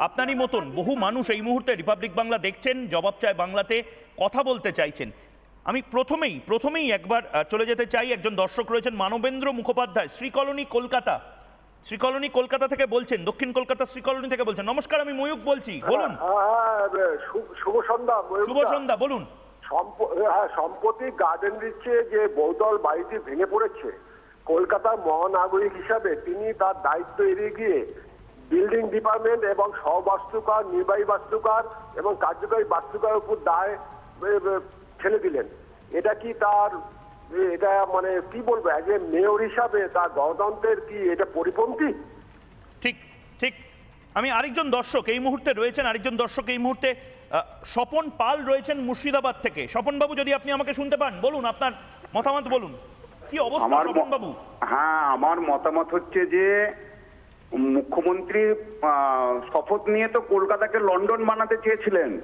আপনারই মতন বহু মানুষ এই মুহূর্তে রিপাবলিক বাংলা দেখছেন জবাব চায় বাংলাতে কথা বলতে চাইছেন। আমি প্রথমেই প্রথমেই একবার চলে যেতে চাই একজন দর্শক রয়েছেন মানবেন্দ্র মুখোপাধ্যায় শ্রীকলোনি কলকাতা। শ্রীকলোনি কলকাতা থেকে বলছেন দক্ষিণ কলকাতা শ্রীকলোনি থেকে বলছেন। নমস্কার আমি ময়ূক বলছি বলুন। হ্যাঁ, হ্যাঁ, শুভ সন্ধ্যা শুভ সন্ধ্যা বলুন। সম্প- হ্যাঁ সম্প্রতি গার্ডেন দিচ্ছে যে বহুতল বাড়িটি ভেঙে পড়েছে। কলকাতার মহানাগরিক হিসাবে তিনি তার দায়িত্ব এড়িয়ে গিয়ে বিল্ডিং ডিপার্টমেন্ট এবং সহবাস্তুকার নির্বাহী বাস্তুকার এবং কার্যকারী বাস্তুকার উপর দায় এ, দিলেন। এটা কি তার এটা মানে কি বলব অ্যাজ এ মেয়র হিসাবে তার গণতন্ত্রের কি এটা পরিপন্থী? ঠিক ঠিক। আমি আরেকজন দর্শক এই মুহূর্তে রয়েছেন আরেকজন দর্শক এই মুহূর্তে স্বপন পাল রয়েছেন মুর্শিদাবাদ থেকে। স্বপন বাবু যদি আপনি আমাকে শুনতে পান বলুন আপনার মতামত বলুন। কি অবস্থা আমার স্বপন বাবু হ্যাঁ আমার মতামত হচ্ছে যে মুখ্যমন্ত্রী শপথ নিয়ে তো কলকাতাকে লন্ডন বানাতে চেয়েছিলেন।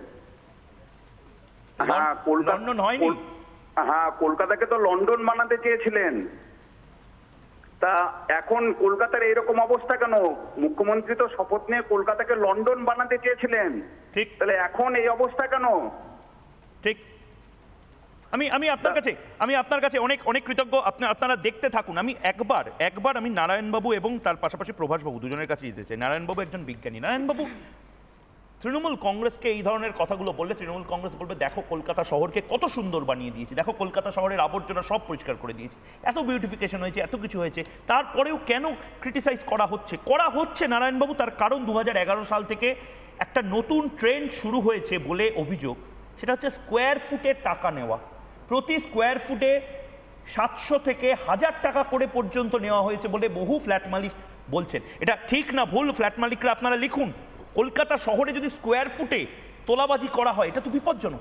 হ্যাঁ কলকাতা লন্ডন হয়নি? হ্যাঁ কলকাতাকে তো লন্ডন বানাতে চেয়েছিলেন। তা এখন কলকাতার এরকম অবস্থা কেন? মুখ্যমন্ত্রী তো শপথ নিয়ে কলকাতাকে লন্ডন বানাতে চেয়েছিলেন। ঠিক। তাহলে এখন এই অবস্থা কেন? ঠিক। আমি আমি আপনার কাছে, আমি আপনার কাছে অনেক অনেক কৃতজ্ঞ। আপনি, আপনারা দেখতে থাকুন। আমি একবার একবার আমি নারায়ণবাবু এবং তার পাশাপাশি প্রভাসবাবু দুজনের কাছে যেতে চাই। নারায়ণবাবু একজন বিজ্ঞানী। নারায়ণবাবু, তৃণমূল কংগ্রেসকে এই ধরনের কথাগুলো বললে তৃণমূল কংগ্রেস বলবে, দেখো কলকাতা শহরকে কত সুন্দর বানিয়ে দিয়েছে। দেখো কলকাতা শহরের আবর্জনা সব পরিষ্কার করে দিয়েছে। এত বিউটিফিকেশন হয়েছে, এত কিছু হয়েছে। তারপরেও কেন ক্রিটিসাইজ করা হচ্ছে? করা হচ্ছে নারায়ণবাবু তার কারণ দু হাজার এগারো সাল থেকে একটা নতুন ট্রেন্ড শুরু হয়েছে বলে অভিযোগ। সেটা হচ্ছে স্কোয়ার ফুটের টাকা নেওয়া। প্রতি স্কোয়ার ফুটে সাতশো থেকে হাজার টাকা করে পর্যন্ত নেওয়া হয়েছে বলে বহু ফ্ল্যাট মালিক বলছেন। এটা ঠিক না ভুল। ফ্ল্যাট মালিকরা আপনারা লিখুন। কলকাতা শহরে যদি স্কোয়ার ফুটে তোলাবাজি করা হয় এটা তো বিপজ্জনক।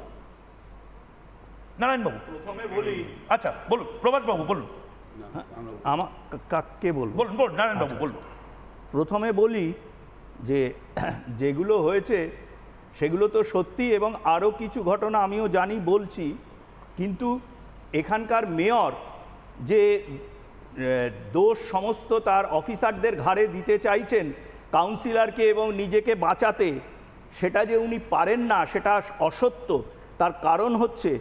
নারায়ণবাবু। প্রথমে বলি। আচ্ছা বলুন। প্রভাসবাবু বলুন। আমার কাকে বলব। বলুন বলুন নারায়ণবাবু বলুন। প্রথমে বলি যে যেগুলো হয়েছে সেগুলো তো সত্যি এবং আরও কিছু ঘটনা আমিও জানি বলছি। কিন্তু এখানকার মেয়র যে দোষ সমস্ত তার অফিসারদের ঘাড়ে দিতে চাইছেন, কাউন্সিলরকে এবং নিজেকে বাঁচাতে, সেটা যে উনি পারেন না, সেটা অসত্য। তার কারণ হচ্ছে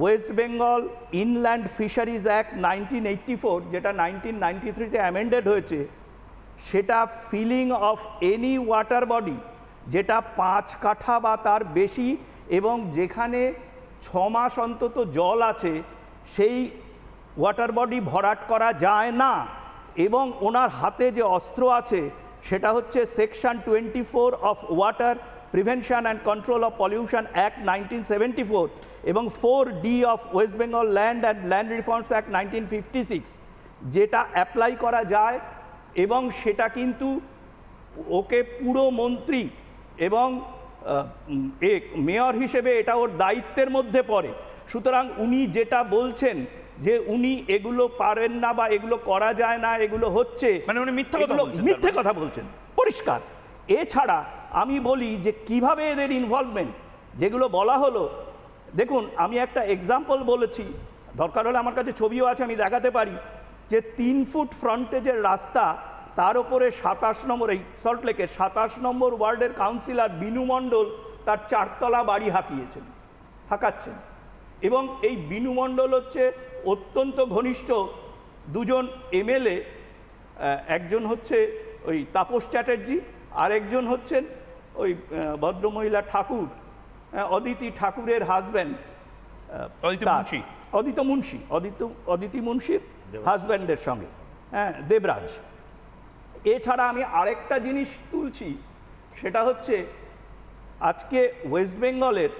west Bengal inland fisheries act nineteen eighty four, যেটা নাইনটিন নাইনটি থ্রিতে অ্যামেন্ডেড হয়েছে, সেটা filling of any water body, যেটা পাঁচ কাঠা বা তার বেশি এবং যেখানে ছ মাস অন্তত জল আছে, সেই ওয়াটার বডি ভরাট করা যায় না। এবং ওনার হাতে যে অস্ত্র আছে, সেটা হচ্ছে section twenty four of water prevention and control of pollution act nineteen seventy four এবং four D of west Bengal land and land reforms act nineteen fifty six যেটা অ্যাপ্লাই করা যায় এবং সেটা কিন্তু ওকে পুরো মন্ত্রী এবং এ মেয়র হিসেবে এটা ওর দায়িত্বের মধ্যে পড়ে। সুতরাং উনি যেটা বলছেন যে উনি এগুলো পারেন না বা এগুলো করা যায় না এগুলো হচ্ছে মানে উনি মিথ্যা মিথ্যে মানে। কথা বলছেন। পরিষ্কার। এছাড়া আমি বলি যে কীভাবে এদের ইনভলভমেন্ট যেগুলো বলা হলো দেখুন আমি একটা এক্সাম্পল বলেছি। দরকার হলে আমার কাছে ছবিও আছে আমি দেখাতে পারি। যে তিন ফুট ফ্রন্টেজের রাস্তা তার উপরে সাতাশ নম্বর এই সল্টলেকের সাতাশ নম্বর ওয়ার্ডের কাউন্সিলর বিনু মণ্ডল তার চারতলা বাড়ি হাঁকিয়েছেন হাঁকাচ্ছেন। এবং এই বিনু মণ্ডল হচ্ছে অত্যন্ত ঘনিষ্ঠ দুজন এমএলএ একজন হচ্ছে ওই তাপস চ্যাটার্জি আর একজন হচ্ছেন ওই ভদ্রমহিলা ঠাকুর অদিতি ঠাকুরের হাজব্যান্ড অদিতি মুন্সি। অদিত মুন্সি অদিত অদিতি মুন্সির হাজব্যান্ডের সঙ্গে। হ্যাঁ দেবরাজ। এছাড়া আমি আরেকটা জিনিস তুলছি, সেটা হচ্ছে আজকে ওয়েস্ট বেঙ্গলের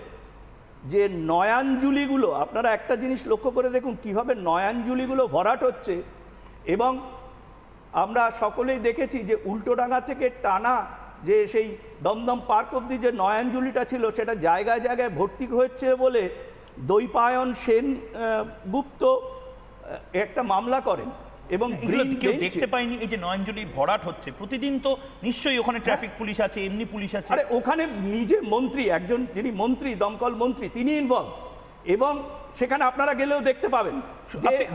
যে নয়াঞ্জুলিগুলো, আপনারা একটা জিনিস লক্ষ্য করে দেখুন কীভাবে নয়াঞ্জুলিগুলো ভরাট হচ্ছে এবং আমরা সকলেই দেখেছি যে উল্টোডাঙ্গা থেকে টানা যে সেই দমদম পার্ক অব্দি যে নয়াঞ্জুলিটা ছিল, সেটা জায়গায় জায়গায় ভর্তি হচ্ছে বলে দৈপায়ন সেন গুপ্ত একটা মামলা করেন। এবং এগুলো কেউ দেখতে পাইনি এই যে নয়নজলি ভরাট হচ্ছে। প্রতিদিন তো নিশ্চয়ই ওখানে ট্রাফিক পুলিশ আছে এমনি পুলিশ আছে। আরে ওখানে নিজে মন্ত্রী একজন যিনি মন্ত্রী দমকল মন্ত্রী তিনি ইনভলভ এবং সেখানে আপনারা গেলেও দেখতে পাবেন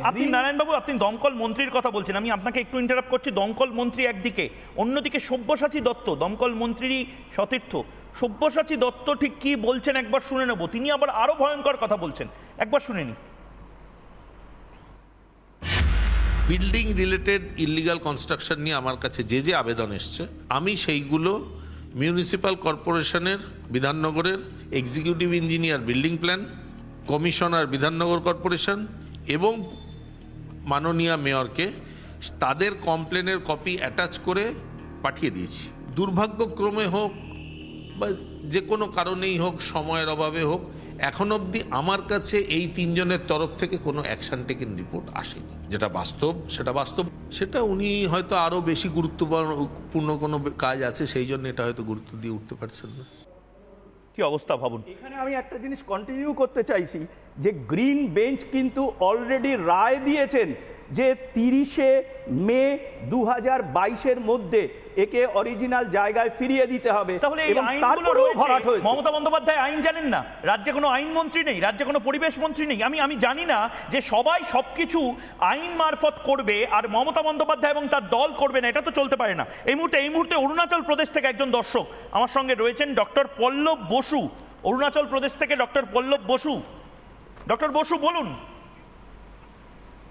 আপনি- নারায়ণবাবু আপনি দমকল মন্ত্রীর কথা বলছেন। আমি আপনাকে একটু ইন্টারাপ্ট করছি। দমকল মন্ত্রী একদিকে অন্যদিকে সব্যসাচী দত্ত দমকল মন্ত্রীরই সতীর্থ। সব্যসাচী দত্ত ঠিক কি বলছেন একবার শুনে নেব। তিনি আবার আরও ভয়ঙ্কর কথা বলছেন। একবার শুনে নি বিল্ডিং রিলেটেড ইলিগাল কনস্ট্রাকশন নিয়ে আমার কাছে যে যে আবেদন এসছে, আমি সেইগুলো মিউনিসিপ্যাল কর্পোরেশনের বিধাননগরের executive engineer building plan commissioner Bidhannagar corporation এবং মাননীয় মেয়রকে তাদের কমপ্লেনের কপি অ্যাটাচ করে পাঠিয়ে দিয়েছি। দুর্ভাগ্যক্রমে হোক বা যে কোনো কারণেই হোক, সময়ের অভাবে হোক এখন অবধি আমার কাছে এই তিনজনের তরফ থেকে কোনো অ্যাকশন টেকেন রিপোর্ট আসেনি। যেটা বাস্তব সেটা বাস্তব। সেটা উনি হয়তো আরও বেশি গুরুত্বপূর্ণ কোনো কাজ আছে সেই জন্য এটা হয়তো গুরুত্ব দিয়ে উঠতে পারছেন না। কি অবস্থা ভাবুন? এখানে আমি একটা জিনিস কন্টিনিউ করতে চাইছি যে গ্রিন বেঞ্চ কিন্তু অলরেডি রায় দিয়েছেন। যে তিরিশে মে দু হাজার বাইশের মধ্যে একে অরিজিনাল জায়গায় ফিরিয়ে দিতে হবে। তাহলে এই আইনগুলো রয়েছে। মমতা বন্দ্যোপাধ্যায় আইন জানেন না। রাজ্যে কোনো আইন মন্ত্রী নেই রাজ্যে কোনো পরিবেশ মন্ত্রী নেই। আমি আমি জানি না যে সবাই সবকিছু আইন মারফত করবে আর মমতা বন্দ্যোপাধ্যায় এবং তার দল করবে না এটা তো চলতে পারে না। এই মুহূর্তে এই মুহূর্তে অরুণাচল প্রদেশ থেকে একজন দর্শক আমার সঙ্গে রয়েছেন ডক্টর পল্লব বসু। অরুণাচল প্রদেশ থেকে ডক্টর পল্লব বসু। ডক্টর বসু বলুন।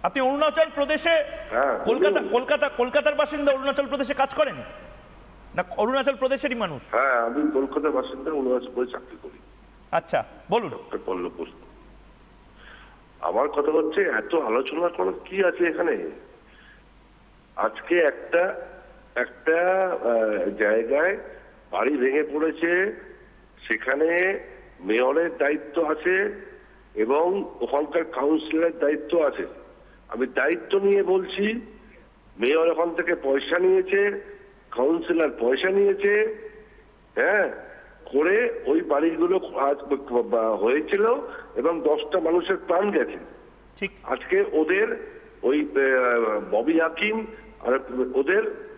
আপনি অরুণাচল প্রদেশে হ্যাঁ, কলকাতা কলকাতা কলকাতার বাসিন্দা অরুণাচল প্রদেশে কাজ করেন? না অরুণাচল প্রদেশেরই মানুষ? হ্যাঁ আমি কলকাতার বাসিন্দা অরুণাচল প্রদেশে চাকরি করি। আচ্ছা বলুন। পল্লব আমার কথা হচ্ছে এত আলোচনা করার কি আছে এখানে? আজকে একটা একটা জায়গায় বাড়ি ভেঙে পড়েছে সেখানে মেয়রের দায়িত্ব আছে এবং ওখানকার কাউন্সিলরের দায়িত্ব আছে। আমি দায়িত্ব নিয়ে বলছি মেয়র ওখান থেকে পয়সা নিয়েছে কাউন্সিলর পয়সা নিয়েছে হ্যাঁ করে ওই বাড়িগুলো হয়েছিল এবং দশটা মানুষের প্রাণ গেছে। ঠিক। আজকে ওদের ওই ববি হাকিম আর ওদের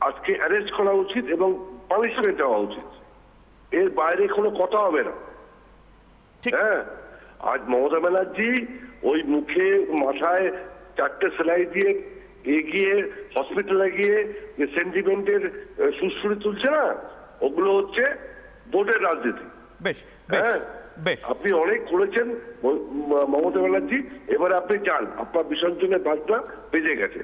আজকে অ্যারেস্ট করা উচিত এবং পানিশমেন্ট দেওয়া উচিত। এর বাইরে কোনো কথা হবে না। ঠিক। হ্যাঁ আজ মমতা ব্যানার্জি ওই মুখে মাথায় চারটে সেলাই দিয়ে এগিয়ে হসপিটালে গিয়ে যে সেন্টিমেন্টের সুশ্রুতি তুলছে না ওগুলো হচ্ছে ভোটের রাজনীতি। বেশ হ্যাঁ আপনি অনেক করেছেন মমতা ব্যানার্জি এবারে আপনি যান আপনার বিসর্জনের বার্তা বেজে গেছে।